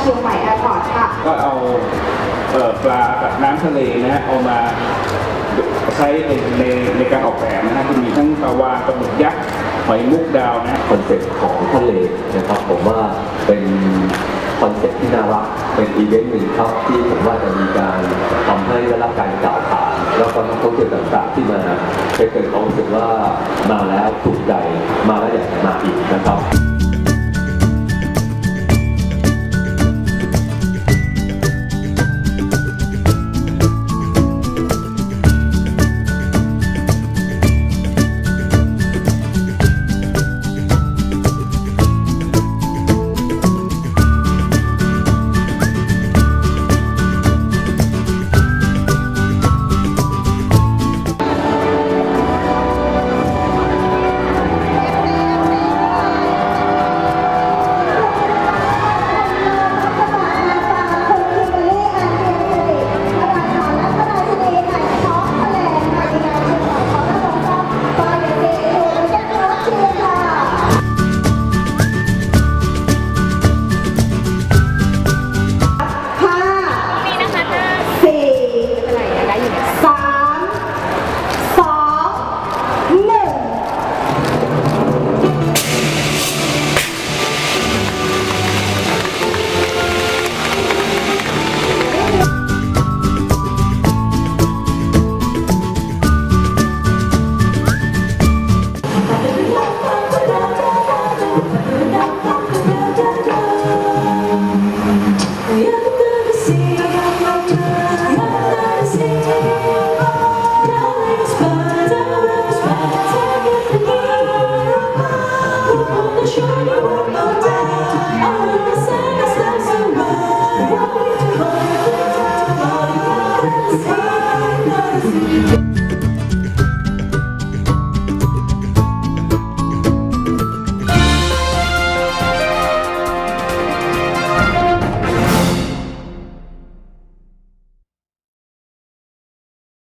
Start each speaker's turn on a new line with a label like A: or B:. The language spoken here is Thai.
A: เชียงใหม่แอร์พอร์ตค่ะ
B: ก็เอาเอ่อปลาจากน้ำทะเลนะฮะเอามาใช้ในในในการออกแบบนะฮะที่มีทั้งปลาวาฬปลาหมึกยักษ์หอยมุกดาวนะฮะ
C: คอนเซ็ปต์ของทะเลนะครับผมว่าเป็นคอนเซ็ปต์ที่น่ารักเป็นอีเวนต์หนึ่งครับที่ผมว่าจะมีการทำให้ได้รับการกล่าวขานแล้วก็นักท่องเที่ยวต่างๆที่มาจะเกิดความรู้สึกว่ามาแล้วถูกใจมาแล้วอยากจะมาอีกนะครับ